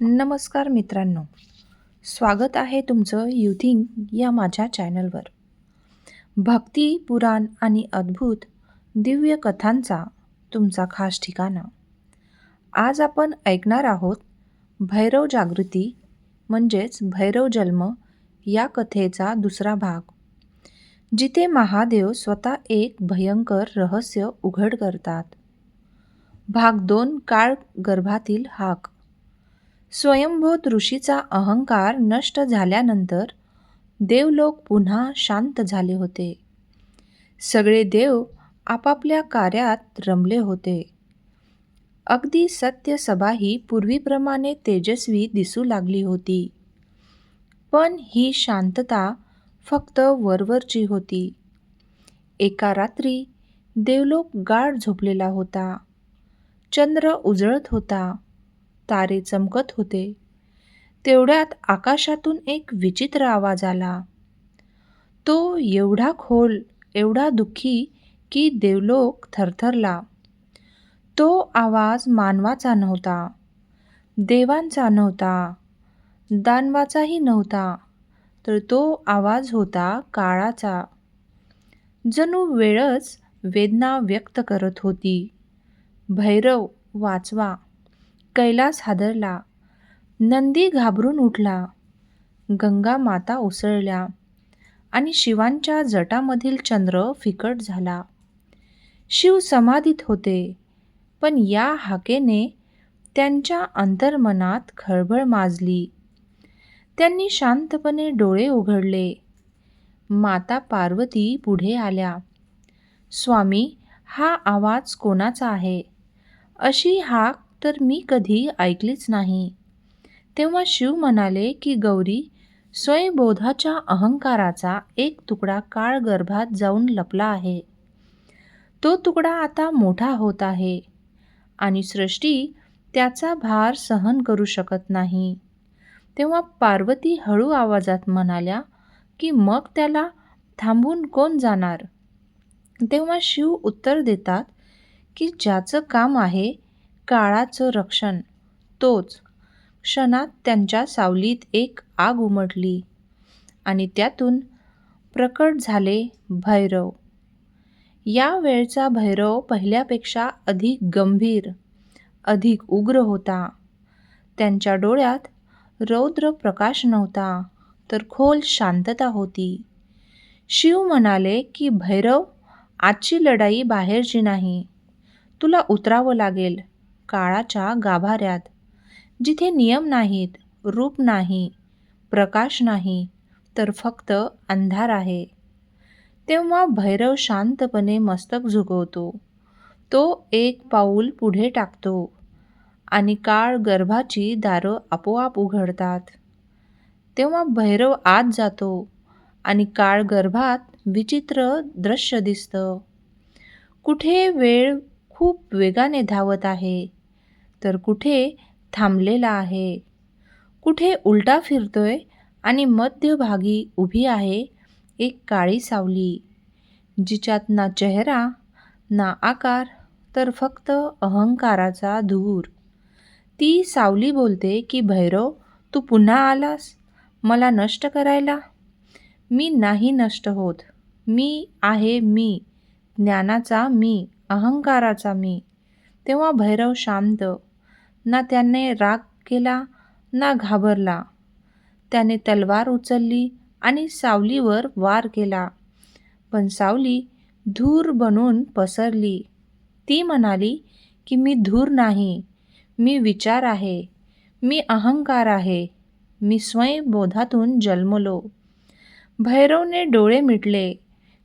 नमस्कार मित्रांनो. स्वागत आहे तुमचं युथिंग या माझ्या चॅनलवर. भक्ती पुराण आणि अद्भुत दिव्य कथांचा तुमचा खास ठिकाणा. आज आपण ऐकणार आहोत भैरव जागृती म्हणजेच भैरव जन्म या कथेचा दुसरा भाग. जिथे महादेव स्वतः एक भयंकर रहस्य उघड करतात. भाग दोन काळ गर्भातील हाक. स्वयंभूत ऋषीचा अहंकार नष्ट झाल्यानंतर देवलोक पुन्हा शांत झाले होते. सगळे देव आपापल्या कार्यात रमले होते. अगदी सत्यसभाही पूर्वीप्रमाणे तेजस्वी दिसू लागली होती. पण ही शांतता फक्त वरवरची होती. एका रात्री देवलोक गाढ झोपलेला होता. चंद्र उजळत होता. तारे चमकत होते. तेवढ्यात आकाशातून एक विचित्र आवाज आला. तो एवढा खोल एवढा दुःखी की देवलोक थरथरला. तो आवाज मानवाचा नव्हता देवांचा नव्हता दानवाचाही नव्हता तर तो आवाज होता काळाचा. जणू वेळच वेदना व्यक्त करत होती. भैरव वाचवा. कैलास हादरला. नंदी घाबरून उठला. गंगा माता उसळल्या आणि शिवांच्या जटामधील चंद्र फिकट झाला. शिव समाधीत होते पण या हाकेने त्यांच्या अंतर्मनात खळबळ माजली. त्यांनी शांतपणे डोळे उघडले. माता पार्वती पुढे आल्या. स्वामी हा आवाज कोणाचा आहे? अशी हाक तर मी कधी ऐकलीच नाही. तेव्हा शिव म्हणाले की गौरी स्वयंबोधाच्या अहंकाराचा एक तुकडा काळ गर्भात जाऊन लपला आहे. तो तुकडा आता मोठा होत आहे आणि सृष्टी त्याचा भार सहन करू शकत नाही. तेव्हा पार्वती हळू आवाजात म्हणाल्या की मग त्याला थांबून कोण जाणार? तेव्हा शिव उत्तर देतात की ज्याचं काम आहे काळाचं रक्षण. तोच क्षणात त्यांच्या सावलीत एक आग उमटली आणि त्यातून प्रकट झाले भैरव. या वेळचा भैरव पहिल्यापेक्षा अधिक गंभीर अधिक उग्र होता. त्यांच्या डोळ्यात रौद्र प्रकाश नव्हता तर खोल शांतता होती. शिव म्हणाले की भैरव आजची लढाई बाहेरची नाही. तुला उतरावं लागेल. काळाच्या गाभाऱ्यात. जिथे नियम नाहीत रूप नाही प्रकाश नाही तर फक्त अंधार आहे. तेव्हा भैरव शांतपणे मस्तक झुकवतो. तो एक पाऊल पुढे टाकतो आणि काळ गर्भाची दारं आपोआप उघडतात. तेव्हा भैरव आत जातो आणि काळ गर्भात विचित्र दृश्य दिसतं. कुठे वेळ खूप वेगाने धावत आहे तर कुठे थांबलेला आहे? कुठे उलटा फिरतोय आणि मध्यभागी उभी आहे एक काळी सावली जिच्यात ना चेहरा ना आकार तर फक्त अहंकाराचा धूर. ती सावली बोलते की भैरव तू पुन्हा आलास? मला नष्ट करायला? मी नाही नष्ट होत. मी आहे मी. ज्ञानाचा मी अहंकाराचा मी. तेव्हा भैरव शांत ना त्याने राग केला ना घाबरला. त्याने तलवार उचलली आणि सावलीवर वार केला. पण सावली धूर बनून पसरली. ती म्हणाली की मी धूर नाही. मी विचार आहे. मी अहंकार आहे. मी स्वयंबोधातून जन्मलो. भैरवने डोळे मिटले.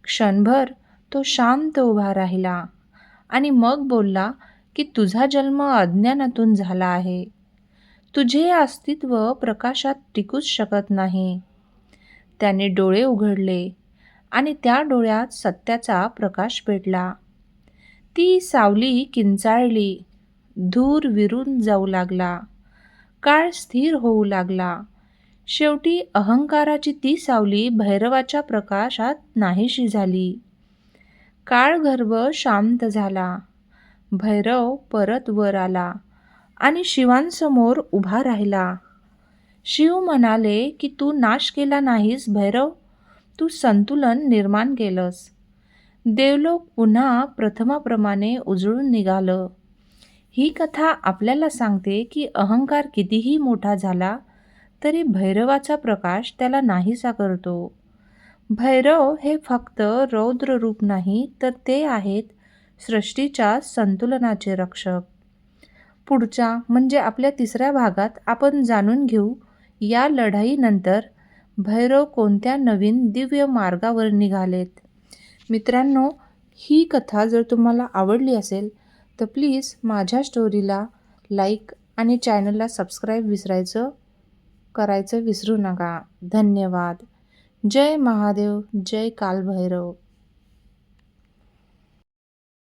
क्षणभर तो शांत उभा राहिला आणि मग बोलला की तुझा जन्म अज्ञानातून झाला आहे. तुझे अस्तित्व प्रकाशात टिकूच शकत नाही. त्याने डोळे उघडले आणि त्या डोळ्यात सत्याचा प्रकाश पेटला. ती सावली किंचाळली धूर विरून जाऊ लागला काळ स्थिर होऊ लागला. शेवटी अहंकाराची ती सावली भैरवाच्या प्रकाशात नाहीशी झाली. काळगर्भ शांत झाला. भैरव परत वर आला आणि शिवांसमोर उभा राहिला. शिव म्हणाले की तू नाश केला नाहीस भैरव? तू संतुलन निर्माण केलंस. देवलोक पुन्हा प्रथमाप्रमाणे उजळून निघालं. ही कथा आपल्याला सांगते की अहंकार कितीही मोठा झाला तरी भैरवाचा प्रकाश त्याला नाहीसा करतो. भैरव हे फक्त रौद्र रूप नाही तर ते आहेत सृष्टीच्या संतुलनाचे रक्षक. पुढच्या म्हणजे आपल्या तिसऱ्या भागात आपण जाणून घेऊ या लढाईनंतर भैरव कोणत्या नवीन दिव्य मार्गावर निघालेत? मित्रांनो ही कथा जर तुम्हाला आवडली असेल तर प्लीज माझ्या स्टोरीला लाईक आणि चॅनलला सबस्क्राईब विसरायचं करायचं विसरू नका. धन्यवाद. जय महादेव जय कालभैरव.